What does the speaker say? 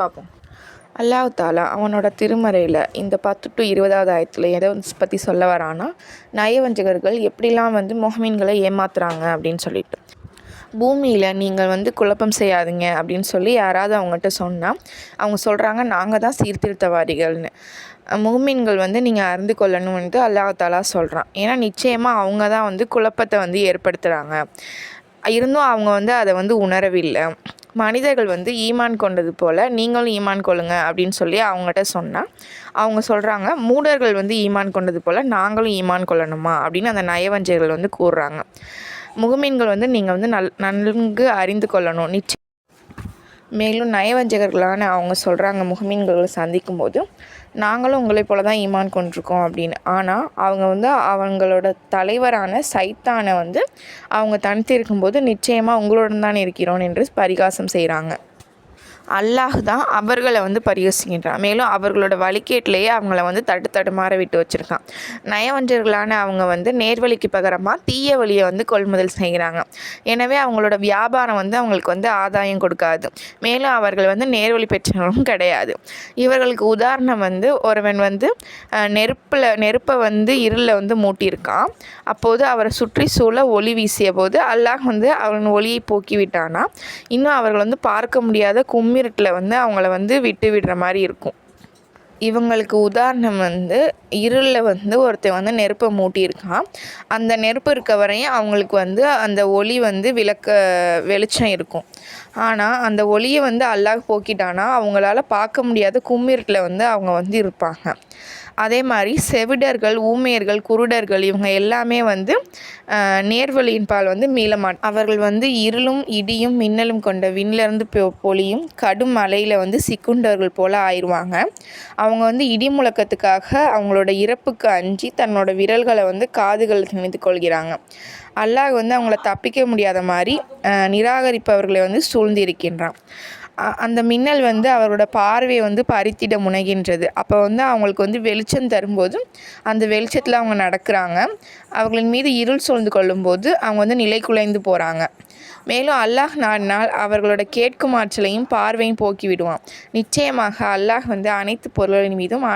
பார்ப்போம் அல்லாஹ் தாலா அவனோட திருமறையில் இந்த பத்து டு இருபதாவது ஆயத்தில் எதை பற்றி சொல்ல வரான்னா நயவஞ்சகர்கள் எப்படிலாம் வந்து மொஹமீன்களை ஏமாத்துறாங்க அப்படின்னு சொல்லிட்டு. பூமியில் நீங்கள் வந்து குழப்பம் செய்யாதீங்க அப்படின்னு சொல்லி யாராவது அவங்ககிட்ட சொன்னால் அவங்க சொல்கிறாங்க நாங்கள் தான் சீர்திருத்தவாதிகள்னு. முகமீன்கள் வந்து நீங்கள் அறிந்து கொள்ளணும் அல்லாஹ் தாலா சொல்கிறான் ஏன்னா நிச்சயமாக அவங்க தான் வந்து குழப்பத்தை வந்து ஏற்படுத்துகிறாங்க இருந்தும் அவங்க வந்து அதை வந்து உணரவில்லை. மனிதர்கள் வந்து ஈமான் கொண்டது போல் நீங்களும் ஈமான் கொள்ளுங்க அப்படின்னு சொல்லி அவங்ககிட்ட சொன்னால் அவங்க சொல்கிறாங்க மூடர்கள் வந்து ஈமான் கொண்டது போல் நாங்களும் ஈமான் கொள்ளணுமா அப்படின்னு அந்த நயவஞ்சர்கள் வந்து கூறுறாங்க. முகமீன்கள் வந்து நீங்கள் வந்து நல் நன்கு அறிந்து கொள்ளணும். நிச்சயம் மேலும் நயவஞ்சகர்களான அவங்க சொல்கிறாங்க முகமீன்களை சந்திக்கும் போது நாங்களும் உங்களை போல தான் ஈமான் கொண்டிருக்கோம் அப்படின்னு. ஆனால் அவங்க வந்து அவங்களோட தலைவரான சைத்தானை வந்து அவங்க தனித்து இருக்கும்போது நிச்சயமாக உங்களுடன் தான் இருக்கிறோம் என்று பரிகாசம் செய்கிறாங்க அல்லாஹ் தான் அவர்களை வந்து பரிகசிக்கின்றான் மேலும் அவர்களோட வழிகேட்டிலேயே அவங்கள வந்து தட்டு தடுமாற விட்டு வச்சுருக்கான். நயவஞ்சர்களான அவங்க வந்து நேர்வழிக்கு பகரமாக தீய வழியை வந்து கொள்முதல் செய்கிறாங்க. எனவே அவங்களோட வியாபாரம் வந்து அவங்களுக்கு வந்து ஆதாயம் கொடுக்காது. மேலும் அவர்கள் வந்து நேர்வழி பெற்றவர்களும் கிடையாது. இவர்களுக்கு உதாரணம் வந்து ஒருவன் வந்து நெருப்பில் நெருப்பை வந்து இருளில் வந்து மூட்டியிருக்கான். அப்போது அவரை சுற்றி சூழ ஒளி வீசிய போது அல்லாஹ் வந்து அவன் ஒளியை போக்கி விட்டானா இன்னும் அவர்கள் வந்து பார்க்க முடியாத கும்மி கும்மிருட்டில் வந்து அவங்கள வந்து விட்டு விடுற மாதிரி இருக்கும். இவங்களுக்கு உதாரணம் வந்து இருளில் வந்து ஒருத்தன் வந்து நெருப்பை மூட்டியிருக்கான். அந்த நெருப்பு இருக்க வரையும் அவங்களுக்கு வந்து அந்த ஒளி வந்து விளக்க வெளிச்சம் இருக்கும். ஆனால் அந்த ஒளியை வந்து அல்லாஹ் போக்கிட்டானா அவங்களால பார்க்க முடியாத கும்மிருட்டில் வந்து அவங்க வந்து இருப்பாங்க. அதே மாதிரி செவிடர்கள் ஊமையர்கள் குருடர்கள் இவங்க எல்லாமே வந்து நேர்வழியின் பால் வந்து மீளமாட் அவர்கள் வந்து இருளும் இடியும் மின்னலும் கொண்ட விண்ணிலிருந்து பொழியும் கடும் மலையில் வந்து சிக்குண்டர்கள் போல் ஆயிடுவாங்க. அவங்க வந்து இடி முழக்கத்துக்காக அவங்களோட இறப்புக்கு அஞ்சி தன்னோட விரல்களை வந்து காதுகள் திணித்து கொள்கிறாங்க. அல்லாஹ் வந்து அவங்கள தப்பிக்க முடியாத மாதிரி நிராகரிப்பவர்களை வந்து சூழ்ந்திருக்கின்றான். அந்த மின்னல் வந்து அவரோட பார்வையை வந்து பறித்திட முனைகின்றது. அப்போ வந்து அவங்களுக்கு வந்து வெளிச்சம் தரும்போது அந்த வெளிச்சத்தில் அவங்க நடக்கிறாங்க. அவர்களின் மீது இருள் சூழ்ந்து கொள்ளும்போது அவங்க வந்து நிலை குலைந்து போகிறாங்க மேலும் அல்லாஹ் நாடினால் அவர்களோட கேட்கும் ஆற்றலையும் பார்வையும் போக்கி விடுவான் நிச்சயமாக அல்லாஹ் வந்து அனைத்து பொருள்களின் மீதும்